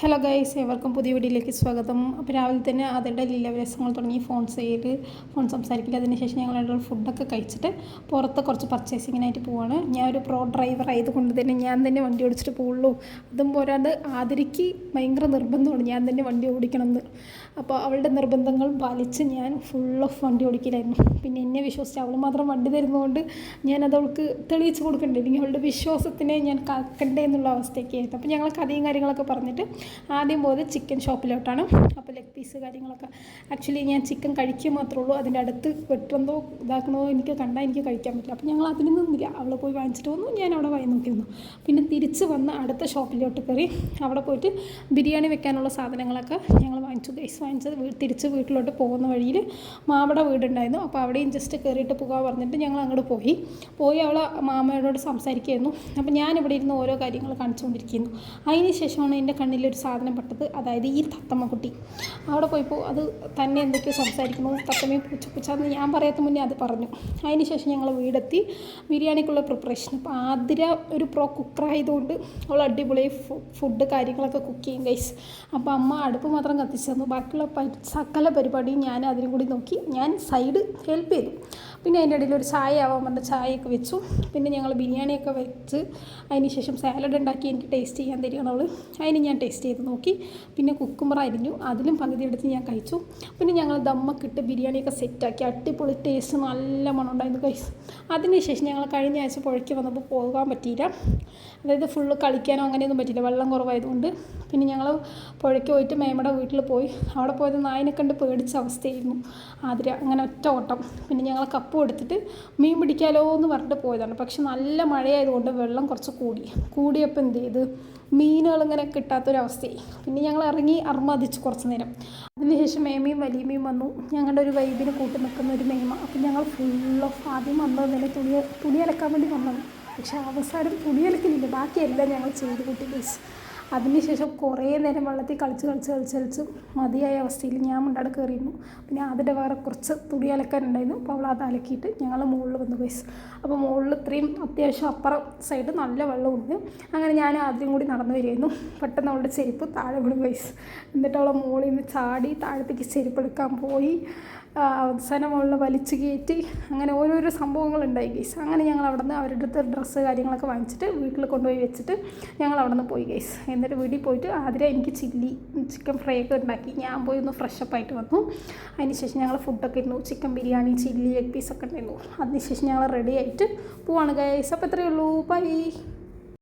Hello guys ഏവർക്കും പുതിയ വീഡിയോയിലേക്ക് സ്വാഗതം. അപ്പോൾ രാവിലെ തന്നെ അതിന്റെ ലീലവരസങ്ങൾ തുടങ്ങി ഫോൺ സെയിൽ ഫോൺ സംസാരിക്കില്ല അതിനുശേഷം ഞങ്ങൾ രണ്ടും ഫുഡൊക്കെ കഴിച്ചിട്ട് പുറത്ത് കുറച്ച് പർച്ചേസിങ്ങിനായിട്ട് പോവാണ്. ഞാൻ ഒരു പ്രോ ഡ്രൈവർ ആയതുകൊണ്ട് തന്നെ ഞാൻ തന്നെ വണ്ടി ഓടിച്ചിട്ട് പോകുള്ളൂ അതും പോരാണ്ട് ആതിരയ്ക്ക് ഭയങ്കര നിർബന്ധമാണ് ഞാൻ തന്നെ വണ്ടി ഓടിക്കണം എന്ന് അപ്പോൾ അവളുടെ നിർബന്ധങ്ങൾ പാലിച്ച് ഞാൻ ഫുൾ ഓഫ് വണ്ടി ഓടിക്കലായിരുന്നു. പിന്നെ എന്നെ വിശ്വസിച്ച് അവൾ മാത്രം വണ്ടി തരുന്നതുകൊണ്ട് ഞാനത് അവൾക്ക് തെളിയിച്ച് കൊടുക്കണ്ടേ? ഇല്ലെങ്കിൽ അവളുടെ വിശ്വാസത്തിനെ ഞാൻ കാക്കണ്ടേ എന്നുള്ള അവസ്ഥയൊക്കെ ആയിരുന്നു അപ്പോൾ ഞങ്ങൾ കഥയും കാര്യങ്ങളൊക്കെ പറഞ്ഞിട്ട് ആദ്യം പോയത് ചിക്കൻ ഷോപ്പിലോട്ടാണ്. അപ്പോൾ ലെഗ് പീസ് കാര്യങ്ങളൊക്കെ. ആക്ച്വലി ഞാൻ ചിക്കൻ കഴിക്കുക മാത്രമേ ഉള്ളൂ. അതിന്റെ അടുത്ത് വെട്ടുന്നതോ ഇതാക്കണതോ എനിക്ക് കണ്ടാൽ എനിക്ക് കഴിക്കാൻ പറ്റില്ല. അപ്പോൾ ഞങ്ങൾ അതിന് നിന്നില്ല. അവൾ പോയി വാങ്ങിച്ചിട്ട് വന്നു. ഞാൻ അവിടെ വായി നോക്കി വന്നു പിന്നെ തിരിച്ച് വന്ന് അടുത്ത ഷോപ്പിലോട്ട് കയറി അവിടെ പോയിട്ട് ബിരിയാണി വെക്കാനുള്ള സാധനങ്ങളൊക്കെ ഞങ്ങൾ വാങ്ങിച്ചു. ഗൈസ് വാങ്ങിച്ചത് തിരിച്ച് വീട്ടിലോട്ട് പോകുന്ന വഴിയിൽ മാമയുടെ വീടുണ്ടായിരുന്നു. അപ്പോൾ അവിടെയും ജസ്റ്റ് കയറിയിട്ട് പോകാൻ പറഞ്ഞിട്ട് ഞങ്ങൾ അങ്ങോട്ട് പോയി. പോയി അവൾ മാമയോട് സംസാരിക്കുകയായിരുന്നു. അപ്പോൾ ഞാൻ ഇവിടെ ഇരുന്ന് ഓരോ കാര്യങ്ങൾ കാണിച്ചുകൊണ്ടിരിക്കുന്നു. അതിന് ശേഷമാണ് എന്റെ കണ്ണിലൊരു സാധനം പെട്ടത് അതായത് ഈ തത്തമ്മക്കുട്ടി. അവിടെ പോയപ്പോൾ അത് തന്നെ എന്തൊക്കെയോ സംസാരിക്കുന്നു. തത്തമ്മയും പൂച്ച പൂച്ച എന്ന് ഞാൻ പറയാത്ത മുന്നേ അത് പറഞ്ഞു. അതിന് ശേഷം ഞങ്ങൾ വീടെത്തി. ബിരിയാണിക്കുള്ള പ്രിപ്പറേഷൻ അപ്പോൾ ആതിര ഒരു പ്രോ കുക്കറായതുകൊണ്ട് അവൾ അടിപൊളി ഫുഡ് കാര്യങ്ങളൊക്കെ കുക്ക് ചെയ്യും ഗൈസ് അപ്പോൾ അമ്മ അടുപ്പ് മാത്രം കത്തിച്ചു തന്നു. ബാക്കിയുള്ള സകല പരിപാടിയും ഞാൻ അതിനും കൂടി നോക്കി. ഞാൻ സൈഡ് ഹെൽപ്പ് ചെയ്തു. പിന്നെ അതിന്റെ ഇടയിൽ ഒരു ചായ ആവാൻ പറഞ്ഞ ചായയൊക്കെ വെച്ചു. പിന്നെ ഞങ്ങൾ ബിരിയാണിയൊക്കെ വെച്ച് അതിന് ശേഷം സാലഡ് ഉണ്ടാക്കി എനിക്ക് ടേസ്റ്റ് ചെയ്യാൻ തരികയാണ് അവൾ അതിന് ഞാൻ ടേസ്റ്റ് ചെയ്ത് നോക്കി. പിന്നെ കുക്കുമ്പർ അരിഞ്ഞു. അതിലും പകുതി എടുത്ത് ഞാൻ കഴിച്ചു. പിന്നെ ഞങ്ങൾ ദമ്മക്കിട്ട് ബിരിയാണിയൊക്കെ സെറ്റാക്കി അടിപൊളി ടേസ്റ്റ് നല്ല മണം ഉണ്ടായിരുന്നു കഴിച്ചു അതിനുശേഷം ഞങ്ങൾ കഴിഞ്ഞ ആഴ്ച പുഴയ്ക്ക് വന്നപ്പോൾ പോകാൻ പറ്റിയില്ല. അതായത് ഫുള്ള് കളിക്കാനോ അങ്ങനെയൊന്നും പറ്റിയില്ല. വെള്ളം കുറവായതുകൊണ്ട്. പിന്നെ ഞങ്ങൾ പുഴയ്ക്ക് പോയിട്ട് മേമയുടെ വീട്ടിൽ പോയി. അവിടെ പോയത് നായനെ കണ്ട് പേടിച്ച അവസ്ഥയായിരുന്നു. ആതിര അങ്ങനെ ഒറ്റ ഓട്ടം. പിന്നെ ഞങ്ങൾ കപ്പ് എടുത്തിട്ട് മീൻ പിടിക്കാലോ എന്ന് പറഞ്ഞിട്ട് പോയതാണ്. പക്ഷെ നല്ല മഴയായതുകൊണ്ട് വെള്ളം കുറച്ച് കൂടി. കൂടിയപ്പോൾ എന്ത് ചെയ്ത്? മീനുകൾ ഇങ്ങനെ കിട്ടാത്തൊരവസ്ഥയായി പിന്നെ ഞങ്ങൾ ഇറങ്ങി അർമാദിച്ചു കുറച്ച് നേരം. അതിനുശേഷം മേമയും വലിയമ്മയും വന്നു. ഞങ്ങളുടെ ഒരു വൈബിന് കൂട്ടി നിൽക്കുന്ന ഒരു മേമ. അപ്പം ഞങ്ങൾ ഫുൾ ഓഫ് ആദ്യം വന്നത് തന്നെ തുണി തുണി അലക്കാൻ വേണ്ടി വന്നത് പക്ഷേ അവസാനം തുണി അലക്കുന്നില്ല ബാക്കിയെല്ലാം ഞങ്ങൾ ചെയ്ത് കൂട്ടി ഗൈസ് അതിനുശേഷം കുറേ നേരം വെള്ളത്തിൽ കളിച്ച് കളിച്ച് കളിച്ച് കളിച്ച് മതിയായ അവസ്ഥയിൽ ഞാൻ മുണ്ടാട് കയറിയിരുന്നു. പിന്നെ അതിന്റെ വേറെ കുറച്ച് തുണി അലക്കാനുണ്ടായിരുന്നു. അപ്പോൾ അവൾ അത് അലക്കിയിട്ട് ഞങ്ങൾ മുകളിൽ വന്നു ഗൈസ് അപ്പോൾ മുകളിൽ ഇത്രയും അത്യാവശ്യം അപ്പുറം സൈഡ് നല്ല വെള്ളമുണ്ട്. അങ്ങനെ ഞാൻ ആദ്യം കൂടി നടന്നു വരികയായിരുന്നു. പെട്ടെന്ന് അവളുടെ ചെരുപ്പ് താഴെ വീണു ഗൈസ് എന്നിട്ട് അവളെ മുകളിൽ നിന്ന് ചാടി താഴത്തേക്ക് ചെരുപ്പ് എടുക്കാൻ പോയി. അവസാനം അവളെ വലിച്ചു കയറ്റി അങ്ങനെ ഓരോരോ സംഭവങ്ങൾ ഉണ്ടായി ഗൈസ് അങ്ങനെ ഞങ്ങൾ അവിടെ നിന്ന് അവരുടെ അടുത്ത് ഡ്രസ്സ് കാര്യങ്ങളൊക്കെ വാങ്ങിച്ചിട്ട് വീട്ടിൽ കൊണ്ടുപോയി വെച്ചിട്ട് ഞങ്ങൾ അവിടെ നിന്ന് പോയി ഗൈസ് എന്നിട്ട് വീട്ടിൽ പോയിട്ട് ആദ്യം എനിക്ക് ചില്ലി ചിക്കൻ ഫ്രൈ ഒക്കെ ഉണ്ടാക്കി. ഞാൻ പോയി ഒന്ന് ഫ്രഷപ്പ് ആയിട്ട് വന്നു. അതിനുശേഷം ഞങ്ങൾ ഫുഡൊക്കെ ഇരുന്നു ചിക്കൻ ബിരിയാണി ചില്ലി ലെഗ് പീസൊക്കെ ഉണ്ടായിരുന്നു. അതിനുശേഷം ഞങ്ങൾ റെഡി ആയിട്ട് പോവാണ് ഗൈസ് അപ്പോൾ എത്രയേ ഉള്ളൂ. ബൈ